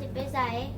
dịp bây giờ ấy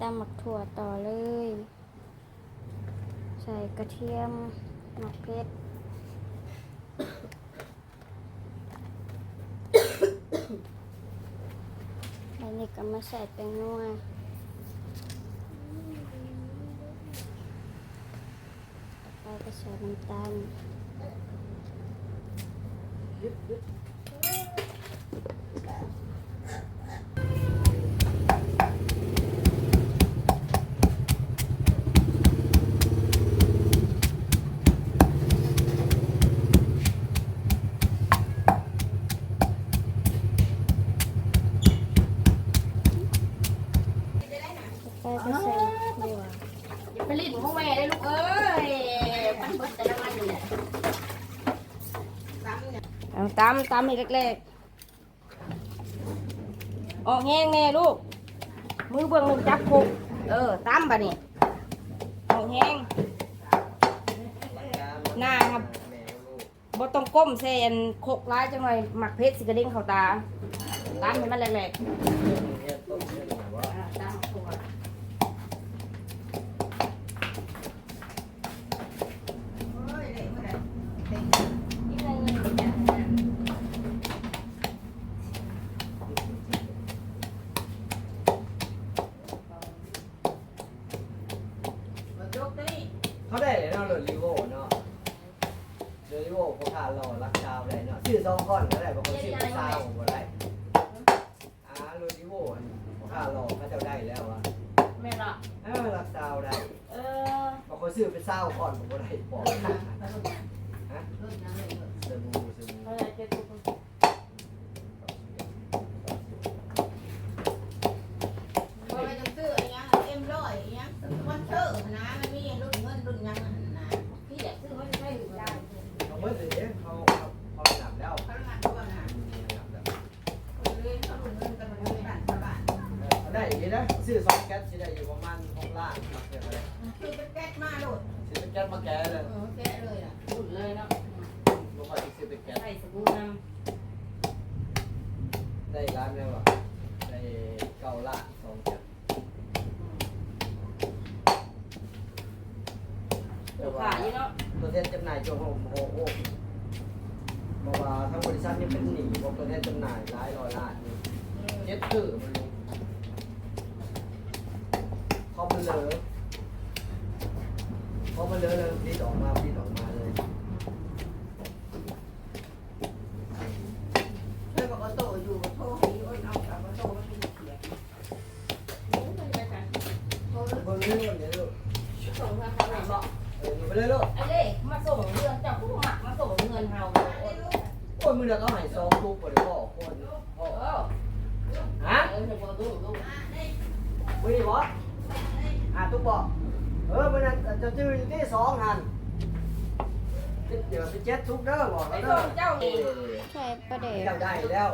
ตำหมักถั่วต่อเลย ใส่กระเทียมหมักเพชรแล้วนี่ก็มาใส่แป้งนัวต่อไปก็ใส่น้ำตาลต่อ ไปใส่ถั่วอย่าไปรีดหมูของแม่ได้ลูกเอ้ยมันเบิดแต่ละวันนี่แหละเอาตำตำให้เล็กๆ ออกแห้งแน่ลูก มือเบื้องหนึ่งจับคุกเออตำบะนี่ออกแห้งหน้าครับบ่ต้องก้มเซนโคกร้ายจังหน่อยหมักเพชรสิกระเด้งเข้าตาตำให้มันแหลกๆอ่าตำถั่ว เขาได้เลยเนาะรถลีโวเนาะรถลีโวเขาพาเรารักชาวได้เนาะซื้อสองก้อนก็ได้บางคนซื้อเป็นซาวก็ได้อ่ารถลีโวเขาพาเราเขาจะได้แล้วอะ แม่ละเออรักชาวได้เออบางคนซื้อเป็นซาวก้อนผมก็ได้บอกฮะเสบู่เสบู่ เขาจะเก็บทุกคนพี่อยากซื้อไม่ใช่หรือได้ เขาเมื่อเดี๋ยวเขาเขาหนับแล้วหนับแล้วได้อย่างนี้นะซื้อสองแก๊สจะได้อยู่ประมาณหก ล้านมาเกิดอะไรซื้อเป็นแก๊สมาแก๊สเลยสุดเลยเนาะลงมาอีกซื้อเป็นแก๊สใส่สบู่น้ได้ร้านแล้วอะได้เก้าล้านสองแก๊สำเดี๋ยวขาอยู่เนาะอตัวแทนจำหน่ายจงของโอ้โหบอกว่าทั้งบริษัทนี่เป็นหนีบอกตัวแทนจำหน่ายหลายร้อยล้านนี่เจ็ดถือมันลงเขา มันเลอะเขามันเลอะเลยพีดออกมาพีดออกมาเลย เพื่อนบอกว่าโตอยู่โทรให้อ้นเอากลับมาโตมาเป็นเสียงโทร เบิ่งเรื่องเดี๋ยวลูก ส่งเงินเขาไหนบอก เอออยู่ไปเลยลูก ไอ้เด้มาส่งเงินเจ้าผู้หมักมาส่งเงินเฮา โอ้ยมือเดียวก็หายซองทุกคนพ่อคน เออ ฮะ เออเดี๋ยวบอกดูดู มือดีบอสอะทุกบอก เออมันนั้นจะจืดอยู่ที่สองหันเดี๋ยวไปเจ็ดทุกเด้อบอกไปแล้วส่เด้องเจ้าเออีกอใช่ประเดี๋ยจำได้แล้ว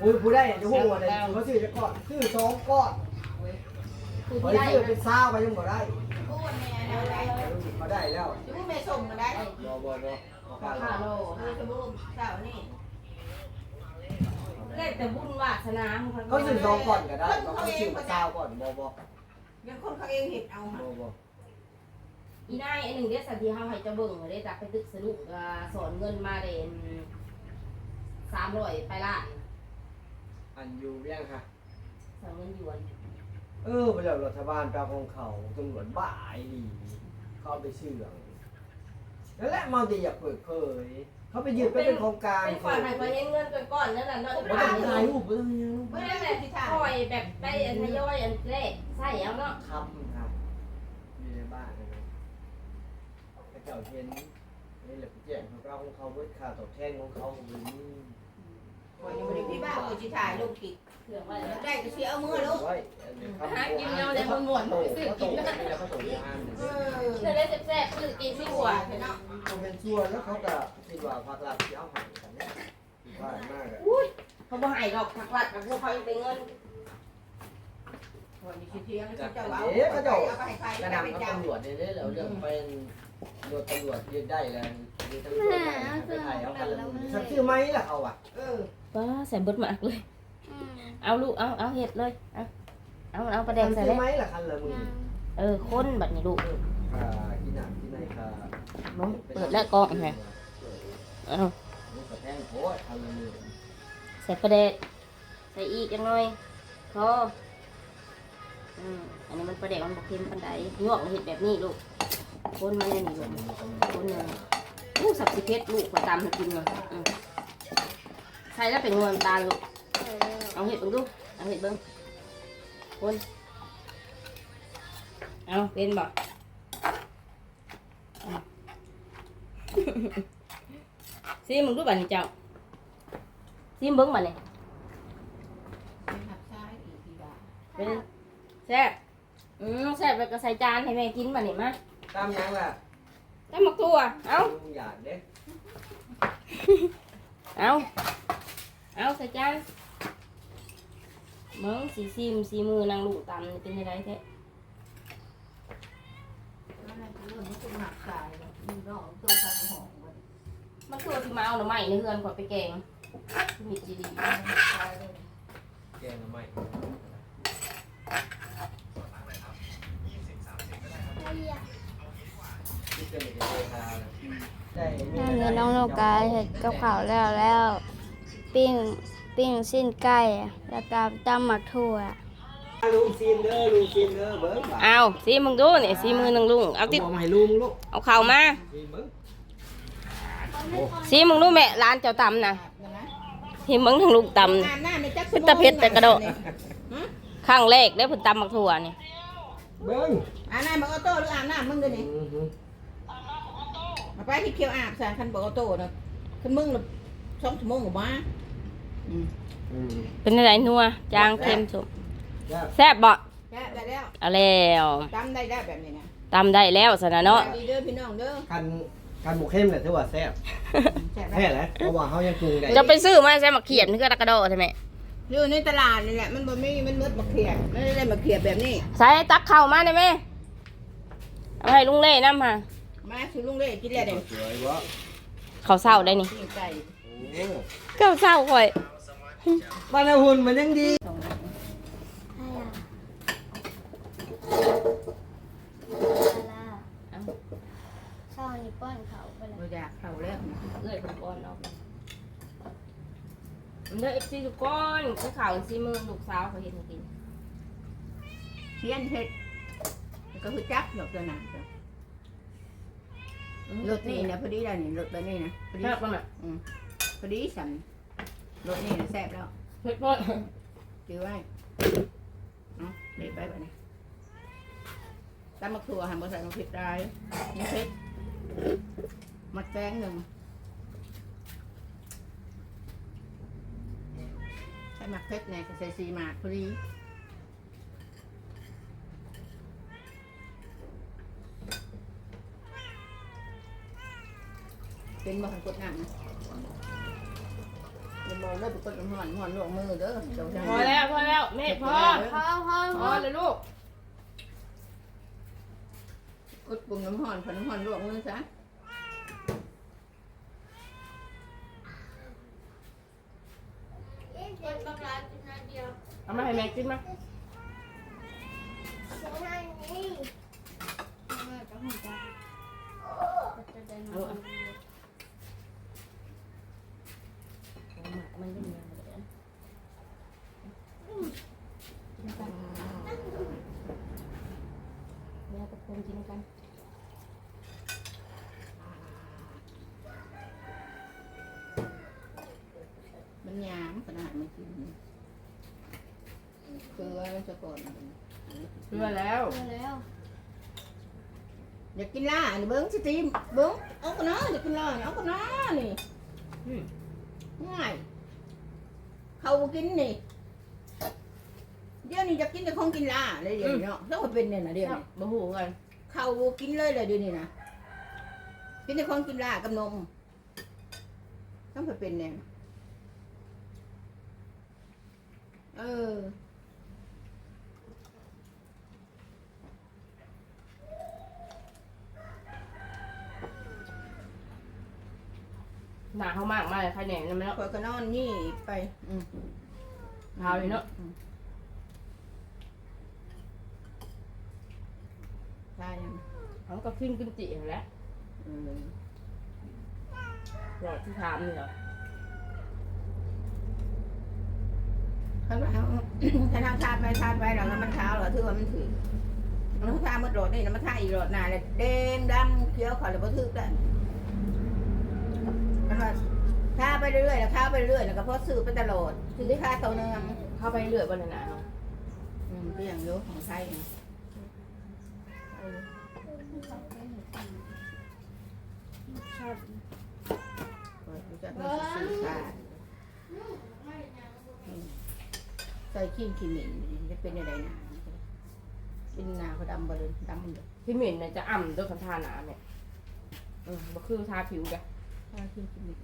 ผู้ผู้ได้จะหูอะไรเขาซื้อจะก้อนซื้อสองก้อนคือเขาที่ได้ซื้อเป็นซาวไปยังบ่ได้โอ้ยแม่เอาไรเขาได้แล้วจะพูดแม่ส่งมาได้บ่บ่บ่บ่กล้าห้าโลเออจะพูดเจ้านี่เล่แต่บุญวาสนาเขาซื้อสองก้อนก็ได้เขาซื้อเป็นซาวก่อนบ่บ่ ยังคนเขาเองเห็ดเอาบ่บ่อีนายอันหนึ่งเดี๋ยวสันทีเฮาให้เจะเบิ่งได้จากไปตึกสนุกสอนเงินมาเด่นสามร้อยไปละอันอยู่เวียงค่ะ สอนเงินหยวนเออไปแล้วรัฐบาลปลาของเขาตำรวจบ่ายดี เขาไปเชื่องนั่นแหละมันจะอยากเปิดเผย เขาไปยืนไปเป็นโครงการเป็นฝ่ายให้ไปเห็นเงินก่อนก่อนนั่นน่ะเนาะไม่ต้องถ่ายรูปไม่ต้องยังไม่ได้แม่ที่ถ่ายคอยแบบไปอันทยอยอันเลขใส่เอาเนาะคำครับอยู่ในบ้านนะครับพระเจ้าเห็นนี่แหละผู้แจ้งของเราของเขาเบิดค่าตอบแทนของเขาบริมีคนยังไม่ได้พี่บ้าคนที่ถ่ายลูกกิดเครื่องไว้ได้ก็เสียเอามือลูกไว้อันนี้ครับหากินเอาเลยมันหมดโตเขาโตแล้วเขาโตงานเอเนี่ยอเธอได้แซ่บๆคือกินสิหัวเนาะเขาเป็นส่วนแล้วเขาก็ คิดว่าภาครัฐที่เอาใหายกันเนี่ยคิดว่ามากอะอุ้ยเขาบ่ให้ดอกผักวัดกับพวกเขาเป็นเงินคนที่เที่ยงแล้วเจ้าเอาเอ๊ะเขาจะเอาไปให้ใครกระไปนำเป็นกับเจ้าตำรวจเนี่ยเราเรื่องเป็นตำรวจตำรวจยืนได้แล้วยืนตำรวจได้ไปถ่ายเอากันแล้วฉันชื่อไหมล่ะเขาอะเออว้าใส่เบิดมากเลยอืมเอาลูก เอา เอาเห็ดเลย เอา เอาเอาประแดฉังนใส่ชื่เลอยไหมล่ะคันละมึงยังเออ คนบัดนี้ลูก ค่ะกินหนักกินในค่ะน้องเปิดแล้วกล้องไงเอานี่ก็แทงโคตรคัน ละมือใส่ประเดกใส่อีกจังหน่อยพออืมอันนี้มันประเดกมันบกเค็มปันไดยวกเห็ดแบบนี้ลูกคนมันเนี่ยนี่ลูกคนเนี่ยลูกสับสิเพชรลูกมาตามให้กินเลยใส่แล้วเป็นงวนตาลูกเอาเห็ดเบิ่งดูเอาเห็ดเบิ่งคนเอาเป็นบ่อืม ซีมึงดูบัดนี้เจ้าซีมเบิ่งบัดนี้หักซ้ายอีกทีบ้าเป็นแซ่บอืมแซ่บแล้วก็ใส่จานให้แม่กินบัดนี้มาตามยังล่ะตำหมักตัวเอาลุงอยากเด้เอาเอาใส่จานเบิ่งสีซิมสีมือนางลูกตำนี่เป็นยังไงแท้นั่นแหละคือเรื่องมันคือหักซ้ายแล้วมีน้องตัวทางหองมัน มันคือว่าสิมาเอาหน่อไม้ในเรือนก่อนไปแกงมีจีดีหักซ้ายเลยแกงทำไมไม่อยากที่เจอในเวทาได้นั่นนี่น้องโนกาเห็ดกับข้าวแล้วแล้ว ปิ้งปิ้งสิ้นไก่แล้วก็ตำหมักถั่วลุงซีนเด้อลุงซีนเด้อเบิ้งเอาซีมึงดูนี่ซีมือนางลุงเอาติดเอามาให้ลุงลูกเอาเข่าวมา ซีนเบิ้งซีมึงดูแม่ร้านเจ้าตำนะนะเห็นมึงทางลูกตำนี่งานหน้าไม่จักเป็นตะเพ็ดแต่กระโดดครั้งแรกได้ผลตำหมักถั่วนี่เบิ้งอาบน้ำบอกออโต้หรืออาบน้ำมึงเดี๋ยวนี้อือหือมาไปที่เคียวอาบสารคันบอกออโต้เนอะคันมึงละสองชั่วโมงกว่าอืมเป็นอะไรนัวจางเค็มสุกแล้วแซ่บบ่แค่ได้แล้วเอาแล้วจำได้ได้แบบนี้นะตำได้แล้วสนะเนาะดีเด้อพี่น้องเด้อกัน กันหมูเข้มเนี่ยถือว่าแซ่บแซ่บแซ่บเลยเพราะว่าเขายังปรุงได้จะไปซื้อมาใส่หมักเขียดนี่ก็ตะกระโดดใช่ไหมอยู่ในตลาดนี่แหละมันบ่มีมันมืดมะเขือไม่ได้มะเขือแบบนี้ใส่ตักเข้าวมาได้ไหมเอาให้ลุงเล่น้ำมามาซื้อลุงเล่กินแล้วเด้สวยวะข้าวเศร้าได้นี่กินไก่โอ้ข้าวเศร้าค่อยบ้านอาหุ่นมันยังดี สองอัน ไม่อยากปลาร้าใส่ ข้าวนี่ป้อนเขาไปเลย บ่อยากเข้าแล้วเอื้อยคนก่อนเอามันเด้อเอฟซีทุกคนก็ข่าวซีมือลูกสาวเขาเห็นให้กินเฮียนเฮ็ดแล้วก็คือจักดอกตัวนั้นจ้ะรถนี่นะพอดีแล้วนี่รถแบบนี้นะพอดีแซ่บบ้างอะอืมพอดีสันรถนี่นะแซ่บแล้วเผ็ดบ้างจื้อไว้เนาะเด็ดไปแบบนี้ตำมะขัวหั่นบะใส่มะพริกได้นี่เผ็ด มัดแป้งหนึ่งใช้หมักเผ็ดไงก็ใส่ซีหมากพอดีเป็นบ่หันกดน้ำนะอย่ามองเด้อเป็นกดน้ำห่อนห่อนลวกมือเด้อเจ้าชายพอแล้วพอแล้วแม่พอพ่อพ่อพพ่ออเลยลูก กดปุ่มน้ำห่อนผ่อนน้ำห่อนลวกมือซะคนบางร้านกินน้ำเดียวเอามาให้แม่กินมากินน้ำนี้แม่ก็หุ่นจักก็จะเดินมาคนเดียวเอามามันเป็นยังไงเดี๋ยวกินกันแม่กับคนกินกัน มันยามขนาดไม่กิน คือว่าเราจะก่อนเพื่อแล้วเอาแล้วอยากกินล่านี่เบิ้งสตรีมเบิ้งเอากันนะอยากกินล่านี่เอากันนะนี่อืมง่ายเขาบ่กินนี่เดี๋ยวนี้จะกินแต่ของกินล่าเลยเดี๋ยวนี้เนาะแล้วก็เป็นเนี่ยนะเดี๋ยวนี้บ่หูกันเขาบ่กินเลยเลยเดี๋ยวนี้นะกินแต่ของกินล่ากับนมต้องไปเป็นเนี่ยเออ หนาเขามากมากเลยใครแหน่ยังไม่เนาะคอยก็นอนนี่ไปอืมเท้าเลยเนาะอืมใช่ยังเขาก็ขึ้นขึ้นจิอยู่แล้วเออหลอดที่ถามนี่เหรอเขาว่าเอาถ้าทางทานไปทานไปแล้วมันเท้าเหรอถือว่ามันถือมันทามันโดดนี่แล้วมันทาอีกโดดหนาเลยแดงดำเขียวขาวเลยบ่ถือได้ มันว่าทาไปเรื่อยๆแล้วทาไปเรื่อยๆแล้วก็พอซื้อไปตลอดซื้อได้ค่าเท่าเนืองเข้าไปเรื่อยบนหนาเนาะอืมก็อย่างโยของไทยนะเออเปิดรู้จักมันซื้อค่าอืมใส่ขี้ขี้หมิ่นจะเป็นอะไรนะเป็นนาเขาดำไปเลดำมันเลยพี่หมิ่นเนี่ยจะอ่ำด้วยคันทาหนาเนี่ยอืมบ่คือทาผิวกัน ใส่ขี้มขี้หมิ่น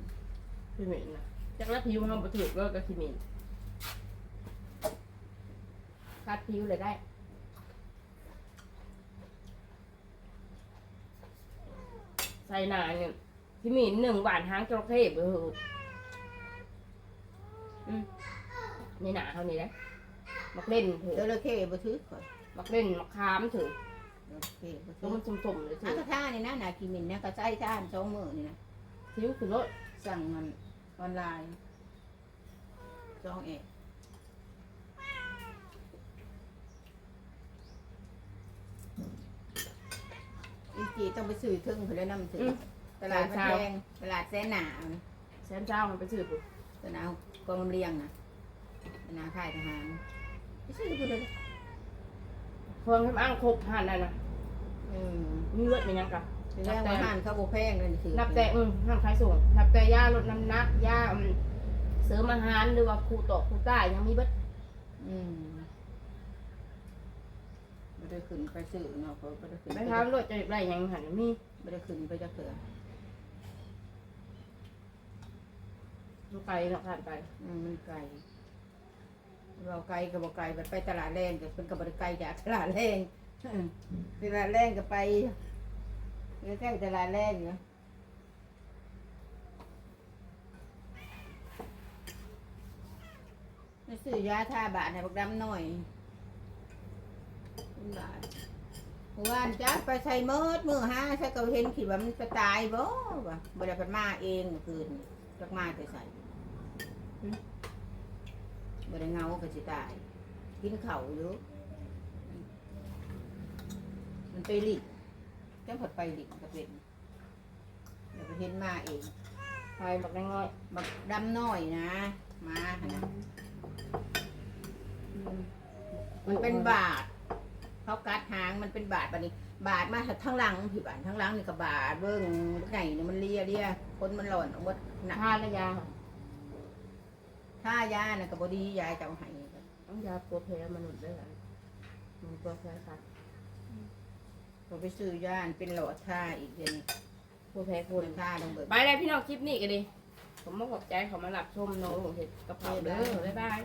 พี่หมิ่นนะจากแล้วผิวเขาบ่ถูกแล้วก็พี่หมิ่นคัดผิวเลยได้ใส่หนาเนี่ยพี่หมิ่นหนึ่งหวานหางจระเข้เบอร์อืมในหนาเขานี่นะมักเล่นเถเดี๋ยวอะเราเข้บ่ถือก่อนมักเล่นมักคามเถอะเดี๋ยวเข้บ่แล้ถืวอมันจุ่มๆเลยเถอาอะกระท่านี่นะนากิมินนะก็ใส่ท่านสองมือนี่นะ ผิวคือรถสั่งมันออนไลน์สองเอ็ดอีจีต้องไปซื้อทึ่งเพื่อน้ำถึงอืม ตลาดพระแพงตลาดแสนหนาแซมเจ้ามันไปซื้อปุ๊บตลาดกองลำเลียงนะตลาดค่ายทหารไปซื้อกูเลยเพิ่งให้อ้างครบหันนั่นนะอืมมีเลือดมันยังกะ ถึงแม้ว่าห้านเขาโบแพงเลยถือนับแต่อืมห้ามขายส่งนับแต่ยาลดน้ำหนักยาอืมเสริมอาหารหรือว่าคูตอกคูต้ายังมีเบิดอืมไม่ได้ขึ้นไปซื้อเนาะเขาไม่ได้ขึ้นไปไปทำรถจะได้ยังหันมีไม่ได้ขึ้นไปจะเถื่อมันไกลเนาะผ่านไปอืมมันไกลเราไกลกับบ่ไกลไปตลาดแรงกับเป็นกับบริไกลจากตลาดแรงอืมตลาดแรงก็ไป ใกล้ๆตลาดแรงเนาะไปซื้อยาทาบาทให้บักดำหน่อยบาทเมื่อวานจ้าไปใส่เมิดมือห้าใส่ก็เห็นขีดว่ามันจะตายบ่บ่ได้พันมาเองคืนจักมาแต่ใส่บ่ได้เงาก็สิตาย กินเข่าอยู่มันไปหลิ กจังผดไปหลิกก็เป็นเดี๋ยวไปเห็นมาเองไปบักน้อยบักดำน้อยนะมาหั่นนะๆมันเป็นบาทเขากัดหางมันเป็นบาทบัดนี้ บาทมาทั้งหลังพี่บานทั้งหลังนี่ก็บาทเบิ้งไก่เนี่ยมันเลียเลียคนมันหล่อนออกหมดหนักทาและยาถ้ายาน่ะก็บ่ดียายจะเอาให้ต้องยาตัวแพ้มนุษย์ด้วยกันมันตัวแพ้ค่ ผมไปซื้อยานเป็นหลอดท่าอีกเดือนนี้ผู้แพ้คคนนท่าลงเบิด ไปเลยพี่น้องคลิปนี้กันดิ ผมมาขอบใจเขามาหลับชมน้องเห็ดกระเพราเด้อบ๊ายบาย